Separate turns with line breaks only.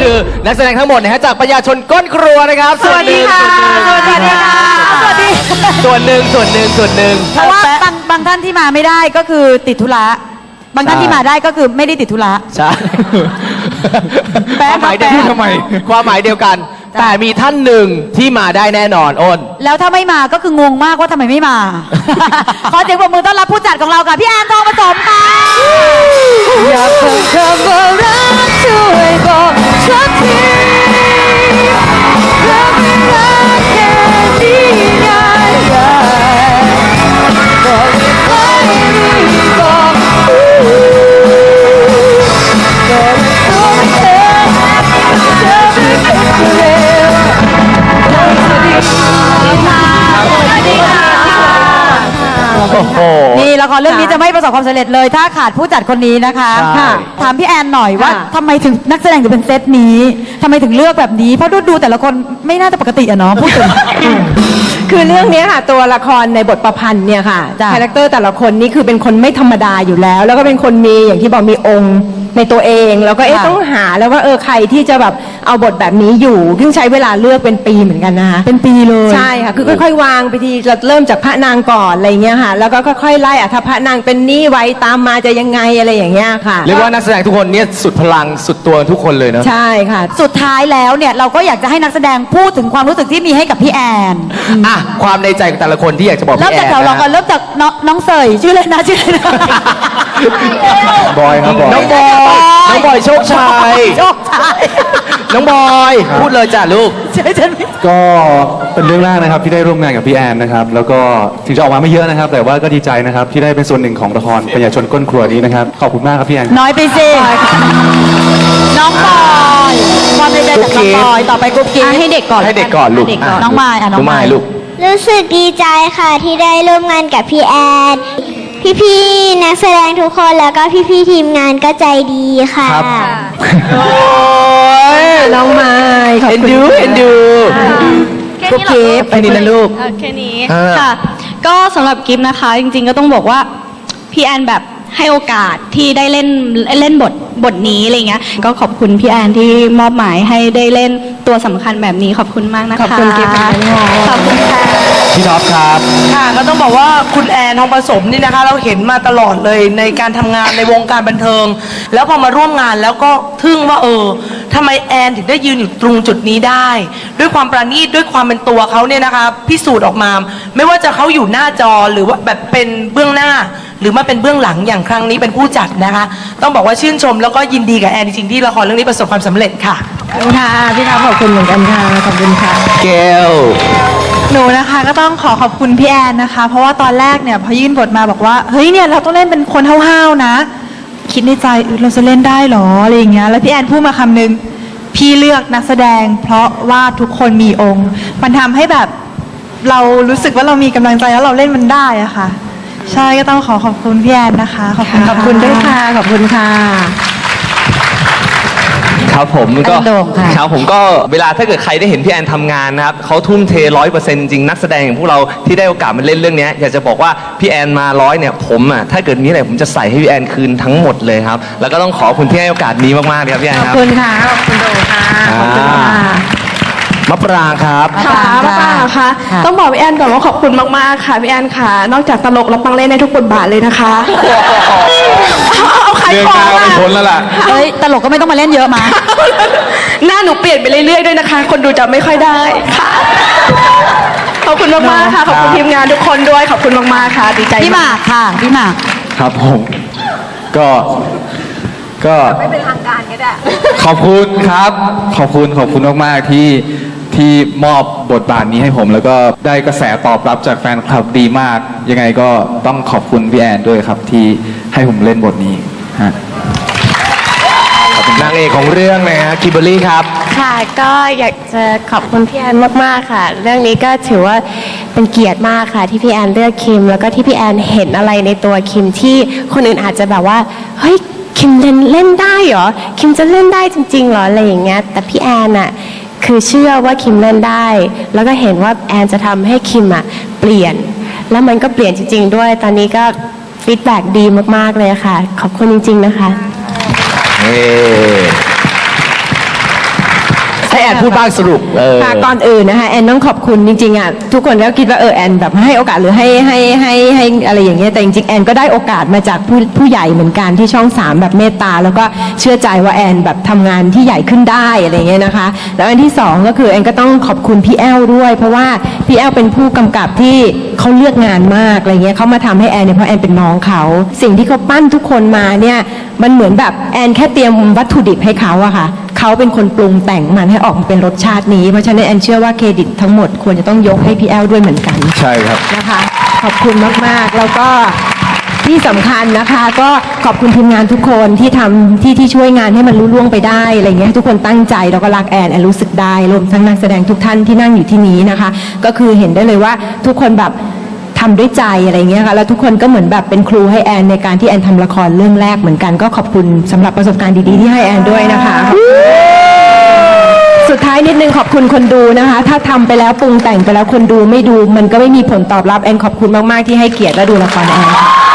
คือนักแสดงทั้งหมดนะฮะจากปัญญาชนก้นครัวนะครับ
สวัสดีค่ะ
ส่วนหนึ่ง
สวัสดีค่ะสวัสดี
ส่วนหนึ่งส่วนหนึ่งส่วนหนึ่ง
เพราะว่าบางบางท่านที่มาไม่ได้ก็คือติดธุระบางท่าน
ใช่
ที่มาได้ก็คือไม่ได้ติดธุระ
ใช่
แปล
ความหมายเดียวกัน
ทำไม
ความหมายเดียวกัน แต่มีท่านหนึ่งที่มาได้แน่นอนอ้น
แล้วถ้าไม่มาก็คืองงมากว่าทำไมไม่มา ขอเสียงปรบมือต้อนรับผู้จัดของเราค่ะพี่แอนทองผสมค่ะอยากเพิ่มคำว่า ละครเรื่องนี้จะไม่ประสบความสำเร็จเลย ถ้าขาดผู้จัดคนนี้นะคะ
ใช่
ค่ะถามพี่แอนหน่อยว่า
ค่ะ
ทำไมถึงนักแสดงถึงเป็นเซตนี้ทำไมถึงเลือกแบบนี้เพราะดูดูแต่ละคนไม่น่าจะปกติอะเนาะพูดถึง
คือเรื่องเนี้ยค่ะตัวละครในบทประพันธ์เนี่ยค่ะ
จ้ะ
คาแรคเตอร์แต่ละคนนี่คือเป็นคนไม่ธรรมดาอยู่แล้ว แล้วก็เป็นคนมีอย่างที่บอกมีองค์ในตัวเอง แล้วก็เอ๊ะต้องหาแล้วว่าเออใครที่จะแบบเอาบทแบบนี้อยู่ซึ่งใช้เวลาเลือกเป็นปีเหมือนกันนะคะ
เป็นปีเลย
ใช่ค่ะคือค่อยๆ วางไปทีเราเริ่มจากพระนางก่อนอะไรเงี้ยค่ะแล้วก็ค่อยๆไล่อะถ้าพระนางเป็นนี่ไว้ตามมาจะยังไงอะไรอย่างเงี้ยค่ะ
เรียกว่านักแสดงทุกคนเนี่ยสุดพลังสุดตัวทุกคนเลยเนอะ
ใช่ค่ะ
สุดท้ายแล้วเนี่ยเราก็อยากจะให้นักแสดงพูดถึงความรู้สึกที่มีให้กับพี่แอน
อะความในใจของแต่ละคนที่อยากจะบอก
เริ่ม
พี่แอ
จาก
น
แถวเราก่อน
นะ
เริ่มจากน้องน้องเสยชื่อเลยนะชื่อเลยนะ
บอยครับบอย
น้องบอยน้องบอยโชคชัย
โชคชัย
น้องบอย พูดเลยจ้ะลูก
ใช่ฉัน
ก็เป็นเรื่องแรกนะครับที่ได้ร่วมงานกับพี่แอนนะครับ แล้วก็ถึงจะออกมาไม่เยอะนะครับ แต่ว่าก็ดีใจนะครับที่ได้เป็นส่วนหนึ่งของละครปัญญาชนก้นครัวนี้นะครับ ขอบคุณมากครับพี่แอน
น้อยไปสิ น้องบอยความในใจจากน้องบอยต่อไปกุ๊กกิ๊
อะให้เด็กก่อน
ให้เด็กก่อนลูก
เด็กก่อนน้องมายอะน้องมาย
ลูก
รู้สึกดีใจค่ะที่ได้ร่วมงานกับพี่แอน พี่ๆนักแสดงทุกคนแล้วก็พี่ๆทีมงานก็ใจดีค่ะ
ครับ โอ้ย
น้องไม้ขอบ
เอ็น
คุณ
ดูเอ็นดู
กุ๊กกิ๊บ
แค่นี้นะลูก
โอเคนี้
อ่า
ค่ะ ก็สำหรับกิฟนะคะ จริงๆก็ต้องบอกว่า พี่แอนแบบ ให้โอกาสที่ได้เล่นเล่นบทบทนี้อะไรเงี้ยก็ขอบคุณพี่แอนที่มอบหมายให้ได้เล่นตัวสำคัญแบบนี้ขอบคุณมากนะคะ
ขอบคุณกิฟต์ค่ะ
ขอบคุณค่ะ
พี่ท็อปครับ
ค่ะก็ต้องบอกว่าคุณแอนทองผสมนี่นะคะ เราเห็นมาตลอดเลยในการทำงานในวงการบันเทิง แล้วพอมาร่วมงานแล้วก็ทึ่งว่าเออทำไมแอนถึงได้ยืนอยู่ตรงจุดนี้ได้ ด้วยความประณีตด้วยความเป็นตัวเขาเนี่ยนะคะ พิสูจน์ออกมา ไม่ว่าจะเขาอยู่หน้าจอหรือว่าแบบเป็นเบื้องหน้า หรือมาเป็นเบื้องหลังอย่างครั้งนี้เป็นผู้จัดนะคะ ต้องบอกว่าชื่นชม แล้วก็ยินดีกับแอนจริงๆที่ละครเรื่องนี้ประสบความสำเร็จค่ะ
ขอบคุณค่ะพี่ท็อปขอบคุณเหมือนกันค่ะขอบคุณค่ะ
เกล
หนูนะคะก็ต้องขอขอบคุณพี่แอนนะคะ เพราะว่าตอนแรกเนี่ยพอยื่นบทมาบอกว่าเฮ้ยเนี่ยเราต้องเล่นเป็นคนห้าวๆนะ คิดในใจเออเราจะเล่นได้เหรออะไรอย่างเงี้ยแล้วพี่แอนพูดมาคำนึงพี่เลือกนักแสดง เพราะว่าทุกคนมีองค์ มันทำให้แบบเรารู้สึกว่าเรามีกำลังใจแล้วเราเล่นมันได้อะค่ะ ใช่ก็ต้องขอขอบคุณพี่แอนนะคะ ขอบคุณ
ขอบคุณด้วยค่ะ ขอบคุณค่ะ
ครับผมก็
อาจารย์โด่งค่ะ
ครับผมก็เวลาถ้าเกิดใครได้เห็นพี่แอนทำงานนะครับเขาทุ่มเทร้อยเปอร์เซ็นต์จริงนักแสดงอย่างพวกเราที่ได้โอกาสมาเล่นเรื่องเนี้ยอยากจะบอกว่าพี่แอนมาร้อยเนี่ยผมอะถ้าเกิดมีอะไรผมจะใส่ให้พี่แอนคืนทั้งหมดเลยครับแล้วก็ต้องขอบคุณที่ให้โอกาสนี้มากๆเลยครับพี่แอน
ขอบ
ครับ
คุณค่ะ ขอบคุณโดค่ะ ขอบคุณค่ะ
มะปรางครับ
ค่ะป้าป้าค่ะ
ต้องบอกพี่แอนก่อนว่าขอบคุณมากๆค่ะพี่แอนค่ะ นอกจากตลกแล้วปังเล่นในทุกบทบาทเลยนะคะเอาใคร
เรื่อง
ขอ
กาว
อะ
ไม่พ้นแล้วล่ะ
เฮ้ย ตลกก็ไม่ต้องมาเล่นเยอะมา
หน้าหนูเปลี่ยนไปเรื่อยๆด้วยนะคะ คนดูจำไม่ค่อยได้ค่ะ ขอบคุณมากๆค่ะขอบคุณทีมงานทุกคนด้วยขอบคุณมากๆค่ะดีใจ
พี่หมากค่ะ พี่หมาก
ครับผม ก็ก็ไม่เป็นทางการก็ได้ ขอบคุณครับ ขอบคุณขอบคุณมากๆที่ ที่มอบบทบาทนี้ให้ผม แล้วก็ได้กระแสตอบรับจากแฟนคลับดีมาก ยังไงก็ต้องขอบคุณพี่แอนด้วยครับ ที่ให้ผมเล่นบทนี้ฮะ
นางเอกของเรื่องนะฮะคิมเบอรรี่ครับ
ค่ะก็อยากจะขอบคุณพี่แอนมากๆค่ะ เรื่องนี้ก็ถือว่าเป็นเกียรติมากค่ะ ที่พี่แอนเลือกคิม แล้วก็ที่พี่แอนเห็นอะไรในตัวคิมที่คนอื่นอาจจะแบบว่าเฮ้ยคิมเล่นเล่นได้เหรอคิมจะเล่นได้จริงๆเหรออะไรอย่างเงี้ยแต่พี่แอนอะ คือเชื่อว่าคิมเล่นได้ แล้วก็เห็นว่าแอนจะทำให้คิมอะเปลี่ยน แล้วมันก็เปลี่ยนจริง ๆ ด้วย ตอนนี้ก็ฟีดแบ็กดีมากๆเลยค่ะ ขอบคุณจริง ๆ นะคะ
เอ่ ให้แอนพูดบ้างสรุปเออ
ค่ะก่อนอื่นนะคะแอนต้องขอบคุณจริงๆอะทุกคนก็คิดว่าเออแอนแบบให้โอกาสหรือให้ให้ให้ให้อะไรอย่างเงี้ยแต่จริงๆแอนก็ได้โอกาสมาจากผู้ผู้ใหญ่เหมือนกันที่ช่องสามแบบเมตตาแล้วก็เชื่อใจว่าแอนแบบทำงานที่ใหญ่ขึ้นได้อะไรเงี้ยนะคะ แล้วอันที่สองก็คือแอนก็ต้องขอบคุณพี่แอลด้วย เพราะว่าพี่แอลเป็นผู้กำกับที่เขาเลือกงานมากอะไรเงี้ยเขามาทำให้แอนเนี่ยเพราะแอนเป็นน้องเขาสิ่งที่เขาปั้นทุกคนมาเนี่ยมันเหมือนแบบแอนแค่เตรียมวัตถุดิบให้เขาอะค่ะ เขาเป็นคนปรุงแต่งมันให้ออกมาเป็นรสชาตินี้ เพราะฉะนั้นแอนเชื่อว่าเครดิตทั้งหมดควรจะต้องยกให้พี่แอลด้วยเหมือนกัน
ใช่ครับ
นะคะ ขอบคุณมากๆ แล้วก็ที่สำคัญนะคะก็ขอบคุณทีมงานทุกคนที่ทำที่ที่ช่วยงานให้มันรุ่ล่วงไปได้อะไรเงี้ยให้ทุกคนตั้งใจแล้วก็รักแอนแอนรู้สึกได้รวมทั้งนักแสดงทุกท่านที่นั่งอยู่ที่นี้นะคะ ก็คือเห็นได้เลยว่าทุกคนแบบ ทำด้วยใจอะไรเงี้ยค่ะแล้วทุกคนก็เหมือนแบบเป็นครูให้แอนในการที่แอนทำละครเรื่องแรกเหมือนกันก็ขอบคุณสำหรับประสบการณ์ดีๆที่ให้แอนด้วยนะคะ สุดท้ายนิดนึงขอบคุณคนดูนะคะ ถ้าทำไปแล้วปรุงแต่งไปแล้วคนดูไม่ดู มันก็ไม่มีผลตอบรับแอนขอบคุณมากๆที่ให้เกียรติและดูละครแอนค่ะ